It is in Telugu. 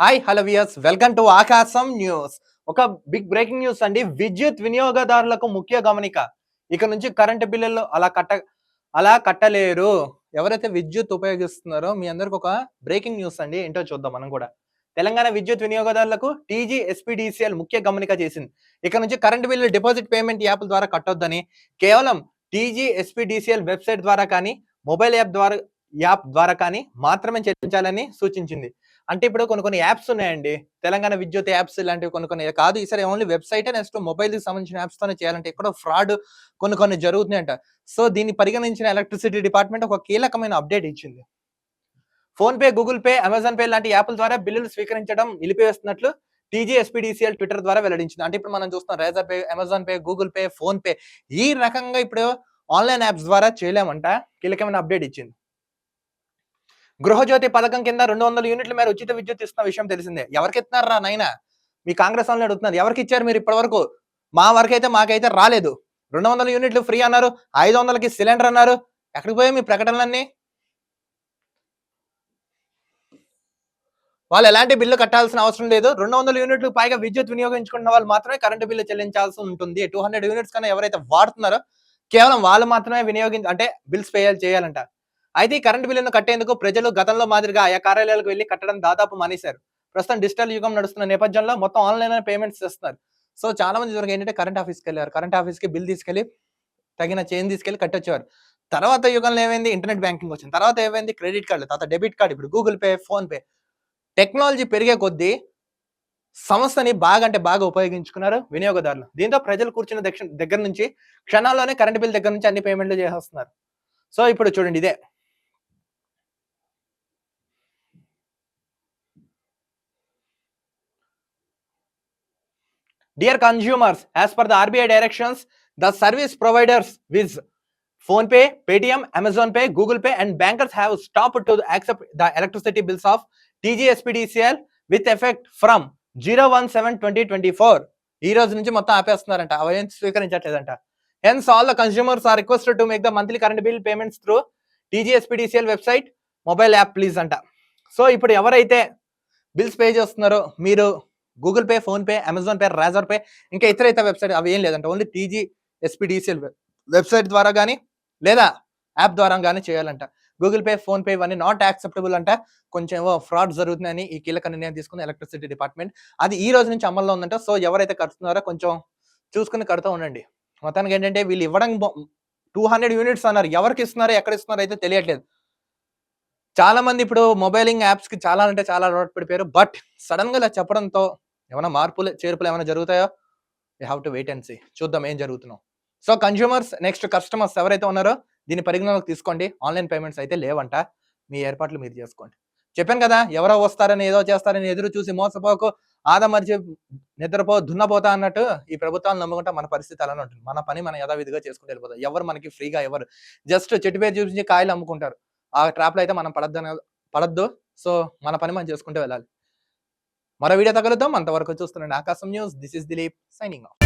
Hi hello viewers welcome to Akasham news ఒక బిగ్ బ్రేకింగ్ న్యూస్ అండి. విద్యుత్ వినియోగదారులకు ముఖ్య గమనిక. ఇక నుంచి కరెంటు బిల్లులు అలా కట్ట అలా కట్టలేరు. ఎవరైతే విద్యుత్ ఉపయోగిస్తున్నారో మీ అందరికి ఒక బ్రేకింగ్ న్యూస్ అండి. ఏంటో చూద్దాం మనం కూడా. తెలంగాణ విద్యుత్ వినియోగదారులకు టీజీ ఎస్పీడీసీఎల్ ముఖ్య గమనిక చేసింది. ఇక నుంచి కరెంటు బిల్లు డిపాజిట్ పేమెంట్ యాప్ల ద్వారా కట్టొద్దని కేవలం టీజీ ఎస్పీడీసీఎల్ వెబ్సైట్ ద్వారా కానీ మొబైల్ యాప్ ద్వారా యాప్ ద్వారా కానీ మాత్రమే చెల్లించాలని సూచించింది. అంటే ఇప్పుడు కొన్ని కొన్ని యాప్స్ ఉన్నాయండి. తెలంగాణ విద్యుత్ యాప్స్ ఇలాంటివి కొన్ని కొన్ని కాదు. ఈసారి ఓన్లీ వెబ్సైట్ నెక్స్ట్ మొబైల్కి సంబంధించిన యాప్స్ తోనే చేయాలంటే ఎక్కడో ఫ్రాడ్ కొన్ని కొన్ని జరుగుతున్నాయంట. సో దీన్ని పరిగణించిన ఎలక్ట్రిసిటీ డిపార్ట్మెంట్ ఒక కీలకమైన అప్డేట్ ఇచ్చింది. PhonePe Google Pay Amazon Pay లాంటి యాప్ల ద్వారా బిల్లులు స్వీకరించడం నిలిపివేస్తున్నట్లు టీజీఎస్పీడీసీఎల్ ట్విట్టర్ ద్వారా వెల్లడించింది. అంటే ఇప్పుడు మనం చూస్తున్నాం Razorpay Amazon Pay Google Pay PhonePe ఈ రకంగా ఇప్పుడు ఆన్లైన్ యాప్స్ ద్వారా చేయలేమంట. కీలకమైన అప్డేట్ ఇచ్చింది. గృహజ్యోతి పథకం కింద రెండు వందల యూనిట్ల మేర ఉచిత విద్యుత్ ఇస్తున్న విషయం తెలిసిందే. ఎవరికి ఇస్తున్నారా నైనా మీ కాంగ్రెస్ వాళ్ళని అడుగుతున్నారు. ఎవరికి ఇచ్చారు మీరు ఇప్పటి వరకు మా వరకైతే మాకైతే రాలేదు. రెండు వందల యూనిట్లు ఫ్రీ అన్నారు. ఐదు వందలకి సిలిండర్ అన్నారు. ఎక్కడికి పోయాయి మీ ప్రకటనలన్నీ? వాళ్ళు ఎలాంటి బిల్లు కట్టాల్సిన అవసరం లేదు. రెండు వందల యూనిట్లు పైగా విద్యుత్ వినియోగించుకున్న వాళ్ళు మాత్రమే కరెంటు బిల్లు చెల్లించాల్సి ఉంటుంది. టూ హండ్రెడ్ యూనిట్స్ కన్నా ఎవరైతే వాడుతున్నారో కేవలం వాళ్ళు మాత్రమే వినియోగించ అంటే బిల్స్ పే చేయాలంట. అయితే ఈ కరెంటు బిల్లును కట్టేందుకు ప్రజలు గతంలో మాదిరిగా ఆయా కార్యాలయాలకు వెళ్ళి కట్టడం దాదాపు మానేశారు. ప్రస్తుతం డిజిటల్ యుగం నడుస్తున్న నేపథ్యంలో మొత్తం ఆన్లైన్ పేమెంట్స్ చేస్తున్నారు. సో చాలా మంది ఇదివరకు ఏంటంటే కరెంట్ ఆఫీస్కి వెళ్ళారు కరెంట్ ఆఫీస్కి బిల్ తీసుకెళ్ళి తగిన చేంజ్ తీసుకెళ్ళి కట్టొచ్చేవారు. తర్వాత యుగంలో ఏమైంది? ఇంటర్నెట్ బ్యాంకింగ్ వచ్చింది. తర్వాత ఏమైంది? క్రెడిట్ కార్డు తర్వాత డెబిట్ కార్డు ఇప్పుడు Google Pay PhonePe. Technology పెరిగే కొద్దీ సంస్థని బాగా అంటే బాగా ఉపయోగించుకున్నారు వినియోగదారులు. దీంతో ప్రజలు కూర్చున్న దక్ష- దగ్గర నుంచి క్షణాల్లోనే కరెంట్ బిల్ దగ్గర నుంచి అన్ని పేమెంట్లు చేసేస్తున్నారు. సో ఇప్పుడు చూడండి ఇదే. Dear consumers as per the RBI directions the service providers viz PhonePe Paytm Amazon Pay Google Pay and bankers have stop to accept the electricity bills of TGSPDCL with effect from zero one seven twenty twenty four ఈ రోజు నుంచి మొత్తం ఆపేస్తున్నారంట. అవయం స్వీకరించట్లేదంట. Hence all the consumers are request to make the monthly current bill payments through TGSPDCL website mobile app please అంట. సో ఇప్పుడు ఎవరైతే బిల్స్ పే చేస్తున్నారో మీరు Google Pay PhonePe Amazon Pay Razorpay ఇంకా ఇతర ఇతర వెబ్సైట్ అవి ఏం లేదంట. ఓన్లీ టీజీ ఎస్పీడీసీఎల్ వెబ్సైట్ ద్వారా కానీ లేదా యాప్ ద్వారా కానీ చేయాలంట. గూగుల్ పే ఫోన్ పే ఇవన్నీ నాట్ యాక్సెప్టబుల్ అంట. కొంచెం ఫ్రాడ్ జరుగుతుందని ఈ కీలక నిర్ణయం తీసుకుంది ఎలక్ట్రిసిటీ డిపార్ట్మెంట్ అది ఈ రోజు నుంచి అమల్లో ఉందంట. సో ఎవరైతే కడుతున్నారో కొంచెం చూసుకుని కడుతూ ఉండండి. మొత్తానికి ఏంటంటే వీళ్ళు ఇవ్వడం టూ హండ్రెడ్ యూనిట్స్ అన్నారు. ఎవరికి ఇస్తున్నారో ఎక్కడ ఇస్తున్నారో అయితే తెలియట్లేదు. చాలా మంది ఇప్పుడు మొబైలింగ్ యాప్స్కి చాలా అంటే చాలా అలవాటు పడిపోయారు. బట్ సడన్గా ఇలా చెప్పడంతో ఏమైనా మార్పులు చేర్పులు ఏమైనా జరుగుతాయో? You have to wait and see చూద్దాం ఏం జరుగుతున్నాం సో కన్జ్యూమర్స్ నెక్స్ట్ కస్టమర్స్ ఎవరైతే ఉన్నారో దీన్ని పరిగణలోకి తీసుకోండి. ఆన్లైన్ పేమెంట్స్ అయితే లేవంట. మీ ఏర్పాట్లు మీరు చేసుకోండి. చెప్పాను కదా ఎవరో వస్తారని ఏదో చేస్తారని ఎదురు చూసి మోసపోకు ఆదమరిచి నిద్రపో దున్నపోతా అన్నట్టు ఈ ప్రభుత్వాన్ని నమ్ముకుంటే మన పరిస్థితి అలానే ఉంటుంది. మన పని మనం యథావిధిగా చేసుకుంటూ వెళ్ళిపోతాం. ఎవరు మనకి ఫ్రీగా ఎవరు. జస్ట్ చెట్టు పేరు చూపించి కాయలు అమ్ముకుంటారు. ఆ ట్రాప్లో అయితే మనం పడద్దు పడద్దు. సో మన పని మనం చేసుకుంటూ వెళ్ళాలి. మరో వీడియో తగలుద్దాం అంతవరకు చూస్తున్నాండి Akasham news. This is Dilip signing off